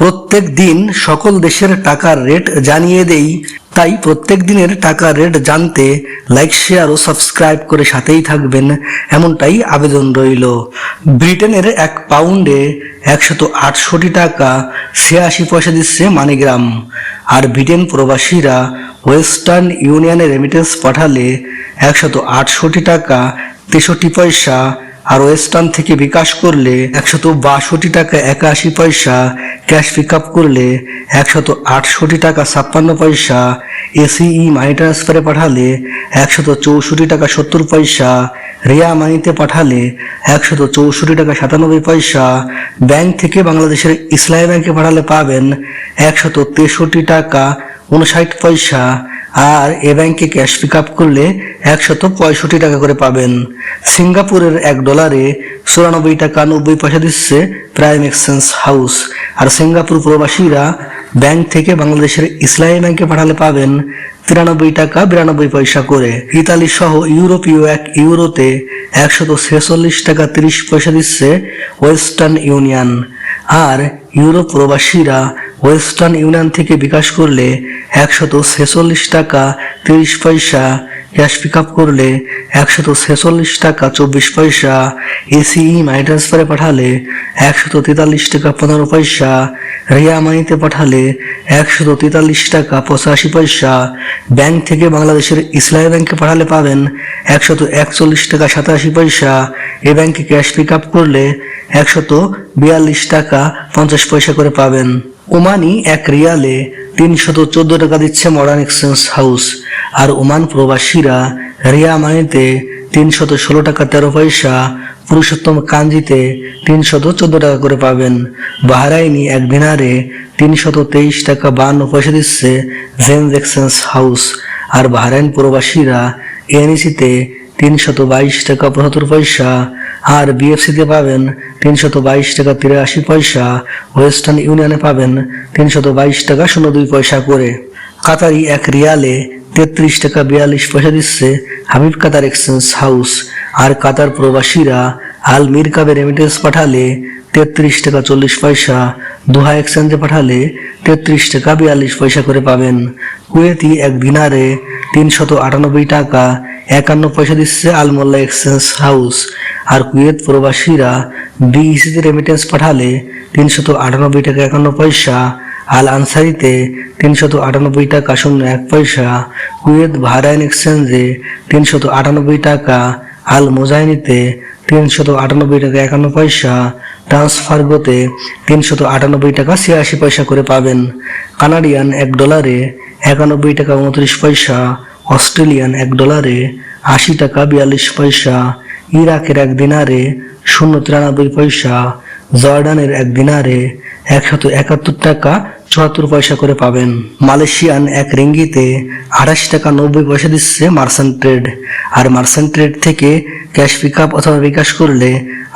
প্রত্যেক দিন সকল দেশের টাকার রেট জানিয়ে দেই। তাই প্রত্যেক দিনের টাকার রেট জানতে লাইক শেয়ার ও সাবস্ক্রাইব করে সাথেই থাকবেন। এমনটাই আবেদন রইল। ব্রিটেনের এক পাউন্ডে একশত আটষট্টি টাকা, ছিয়াশি পয়সা দিচ্ছে মানিগ্রাম। আর ব্রিটেন প্রবাসীরা ওয়েস্টার্ন ইউনিয়নে রেমিটেন্স পাঠালে একশত আটষট্টি টাকা, তেষট্টি পয়সা আর ওয়েস্টার্ন থেকে বিকাশ করলে একশত বাষট্টি টাকা একাশি পয়সা, ক্যাশ পিক আপ করলে একশত আটষট্টি টাকা ছাপ্পান্ন পয়সা এসিই মানি ট্রান্সফারে পাঠালে একশত চৌষট্টি টাকা সত্তর পয়সা, রিয়া মানিতে পাঠালে একশত চৌষট্টি টাকা সাতানব্বই পয়সা, ব্যাংক থেকে বাংলাদেশের ইসলামী ব্যাংকে পাঠালে পাবেন একশত তেষট্টি টাকা উনষাট পয়সা আর এ ব্যাংকে ক্যাশ পিক আপ করলে একশত পঁয়ষট্টি টাকা করে পাবেন। সিঙ্গাপুরের এক ডলারে চুরানব্বই টাকা নব্বই পয়সা দিচ্ছে প্রাইম এক্সচেঞ্জ হাউস। আর সিঙ্গাপুর প্রবাসীরা ব্যাংক থেকে বাংলাদেশের ইসলামী ব্যাংকে পাঠালে পাবেন তিরানব্বই টাকা বিরানব্বই পয়সা করে। ইতালি সহ ইউরোপীয় এক ইউরোতে একশত ছেচল্লিশ টাকা তিরিশ পয়সা দিচ্ছে ওয়েস্টার্ন ইউনিয়ন। আর ইউরোপ প্রবাসীরা ওয়েস্টার্ন ইউনিয়ন থেকে বিকাশ করলে একশত ছেচল্লিশ টাকা তিরিশ পয়সা। ক্যাশ পিক আপ করলে একশত ছেচল্লিশ টাকা চব্বিশ পয়সা। এসিই মানি ট্রান্সফারে পাঠালে একশত তেতাল্লিশ টাকা পনেরো পয়সা। রিয়া মানিতে পাঠালে একশত তেতাল্লিশ টাকা পঁচাশি পয়সা। ব্যাংক থেকে বাংলাদেশের ইসলামী ব্যাংকে পাঠালে পাবেন একশত একচল্লিশ টাকা সাতাশি পয়সা। এ ব্যাংকে ক্যাশ পিক আপ করলে একশত বিয়াল্লিশ টাকা পঞ্চাশ পয়সা করে পাবেন। ওমানি এক রিয়ালে তিনশত চোদ্দ টাকা দিচ্ছে মডার্ন এক্সচেঞ্জ হাউস। আর ওমান প্রবাসীরা রিয়া মানিতে তিনশত ষোলো টাকা তেরো পয়সা, পুরুষোত্তম কাঞ্জিতে তিনশত চোদ্দ টাকা করে পাবেন। বাহরাইনি এক দিনারে তিনশত তেইশ টাকা বান্ন পয়সা দিচ্ছে জেন্স এক্সচেঞ্জ হাউস। আর বাহরাইন প্রবাসীরা এনইসিতে তিনশত বাইশ টাকা পঁচাত্তর পয়সা, আর বিএফসিতে পাবেন তিনশত বাইশ টাকা তিরাশি পয়সা। ওয়েস্টার্ন ইউনিয়নে পাবেন তিনশত বাইশ টাকা শূন্য দুই পয়সা করে। কাতারি এক রিয়ালে তেত্রিশ টাকা বিয়াল্লিশ পয়সা দিচ্ছে হাবিব কাতার এক্সচেঞ্জ হাউস। আর কাতার প্রবাসীরা আল মির কাবে রেমিটেন্স পাঠালে তেত্রিশ টাকা চল্লিশ পয়সা, দোহা এক্সচেঞ্জে পাঠালে তেত্রিশ টাকা বিয়াল্লিশ পয়সা করে পাবেন। কুয়েতি এক দিনারে তিনশত আটানব্বই টাকা একান্ন পয়সা দিচ্ছে আলমোল্লা এক্সচেঞ্জ হাউস। আর কুয়েত প্রবাসীরা বিইসিতে রেমিটেন্স পাঠালে তিনশত আটানব্বই টাকা একান্ন পয়সা, আল আনসারিতে তিনশত আটানব্বই টাকা শূন্য এক পয়সা, কুয়েত ভারাইন এক্সচেঞ্জে তিনশত আটানব্বই টাকা, আল মোজাইনিতে তিনশত আটানব্বই টাকা একান্ন পয়সা, ট্রান্সফারগোতে তিনশত আটানব্বই টাকা ছিয়াশি পয়সা করে পাবেন। কানাডিয়ান এক ডলারে একানব্বই টাকা উনত্রিশ পয়সা অস্ট্রেলিয়ান এক ডলারে আশি টাকা বিয়াল্লিশ পয়সা, ইরাকের এক দিনারে শূন্য তিরানব্বই পয়সা, জর্ডানের এক দিনারে একশত একাত্তর টাকা চুয়াত্তর পয়সা করে পাবেন। মালয়েশিয়ান এক রিঙ্গিতে আঠাশ টাকা নব্বই পয়সা দিচ্ছে মার্সেন্ট ট্রেড। আর মার্সেন্ট ট্রেড থেকে ক্যাশ পিক আপ অথবা বিকাশ করলে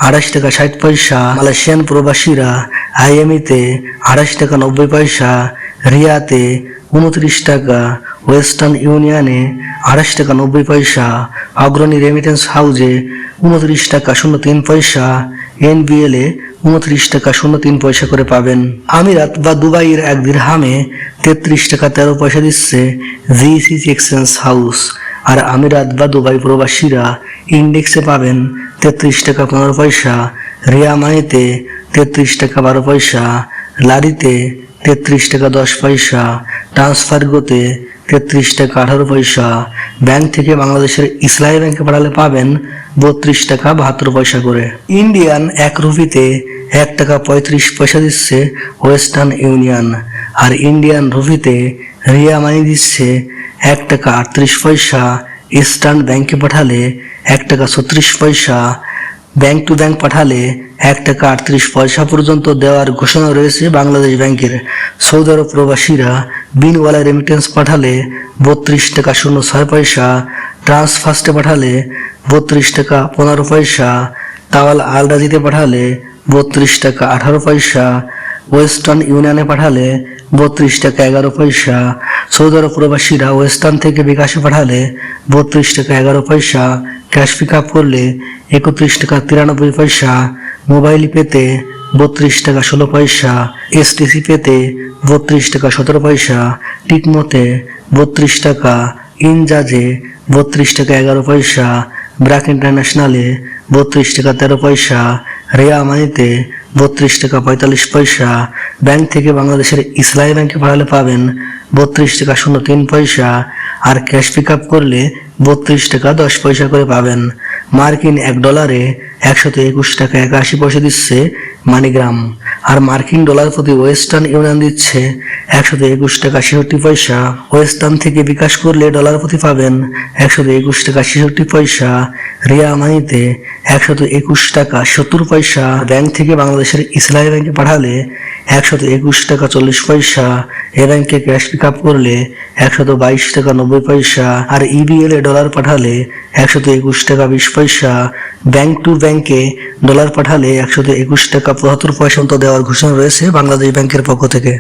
আঠাশ টাকা ষাট পয়সা। মালয়েশিয়ান প্রবাসীরা আইএমইতে আঠাশ টাকা নব্বই পয়সা, রিয়াতে উনত্রিশ টাকা ওয়েস্টার্ন ইউনিয়নে আঠাশ টাকা নব্বই পয়সা অগ্রণী রেমিটেন্স হাউজে উনত্রিশ টাকা শূন্য তিন পয়সা এনবিএল এ উনত্রিশ টাকা শূন্য তিন পয়সা করে পাবেন। আমিরাত বা দুবাইয়ের এক দিরহামে তেত্রিশ টাকা তেরো পয়সা দিচ্ছে জিসিসি এক্সচেঞ্জ হাউস আর আমিরাত বা দুবাই প্রবাসীরা ইন্ডেক্সে পাবেন তেত্রিশ টাকা পনেরো পয়সা, রিয়া মানিতে তেত্রিশ টাকা বারো পয়সা লারিতে তেত্রিশ টাকা দশ পয়সা, ট্রান্সফারগোতে তেত্রিশ টাকা আঠারো পয়সা। ব্যাংক থেকে বাংলাদেশের ইসলামী ব্যাংকে পাঠালে পাবেন বত্রিশ টাকা বাহাত্তর পয়সা করে। ইন্ডিয়ান এক রুপিতে এক টাকা পঁয়ত্রিশ পয়সা দিচ্ছে ওয়েস্টার্ন ইউনিয়ন। আর ইন্ডিয়ান রুপিতে রিয়া মানি দিচ্ছে এক টাকা আটত্রিশ পয়সা। ইস্টার্ন ব্যাংকে পাঠালে এক টাকা ছত্রিশ পয়সা। ব্যাংক টু ব্যাংক পাঠালে এক টাকা আটত্রিশ পয়সা পর্যন্ত দেওয়ার ঘোষণা রয়েছে বাংলাদেশ ব্যাংকের। সৌদি আরব প্রবাসীরা বিনওয়ালা রেমিটেন্স পাঠালে বত্রিশ টাকা শূন্য ছয় পয়সা ট্রান্সফার্স্টে পাঠালে বত্রিশ টাকা পনেরো পয়সা, তাওয়াল আল রাজিতে পাঠালে বত্রিশ টাকা আঠারো পয়সা, ওয়েস্টার্ন ইউনিয়নে পাঠালে বত্রিশ টাকা এগারো পয়সা, সৌদি আরব প্রবাসীরা ওয়েস্টার্ন থেকে বিকাশে পাঠালে বত্রিশ টাকা এগারো পয়সা ক্যাশ পিক আপ করলে একত্রিশ টাকা তিরানব্বই পয়সা, মোবাইল পেতে বত্রিশ টাকা ষোলো পয়সা, এসটিসি পেতে বত্রিশ টাকা সতেরো পয়সা, টিকমতে বত্রিশ টাকা, ইনজাজে বত্রিশ টাকা এগারো পয়সা, ব্র্যাক ইন্টারন্যাশনালে বত্রিশ টাকা তেরো পয়সা, রেয়া মানিতে বত্রিশ টাকা পঁয়তাল্লিশ পয়সা, ব্যাংক থেকে বাংলাদেশের ইসলামী ব্যাংকে পাঠালে পাবেন বত্রিশ টাকা শূন্য তিন পয়সা আর ক্যাশ পিক আপ করলে বত্রিশ টাকা দশ পয়সা করে পাবেন। মার্কিন এক ডলারে একশত একুশ টাকা একাশি পয়সা দিচ্ছে মানিগ্রাম। আর মার্কিন ডলার প্রতি ওয়েস্টার্ন ইউনিয়ন দিচ্ছে একশত একুশ টাকা ছেষট্টি পয়সা। ওয়েস্টার্ন থেকে বিকাশ করলে ডলার প্রতি পাবেন একশত একুশ টাকা ছেষট্টি পয়সা। রিয়া মানিতে একশত একুশ টাকা সত্তর পয়সা ব্যাংক থেকে বাংলাদেশের ইসলামী ব্যাংকে পাঠালে একশত একুশ টাকা চল্লিশ পয়সা। এ ব্যাংকে ক্যাশ পিক আপ করলে একশত বাইশ টাকা নব্বই পয়সা আর ইবিএল এ ডলার পাঠালে একশত একুশ টাকা বিশ পয়সা। ব্যাংক টু ব্যাংকে ডলার পাঠালে একশত একুশ টাকা পঁচাত্তর পয়সা দেওয়ার ঘোষণা রয়েছে বাংলাদেশ ব্যাংকের পক্ষ থেকে।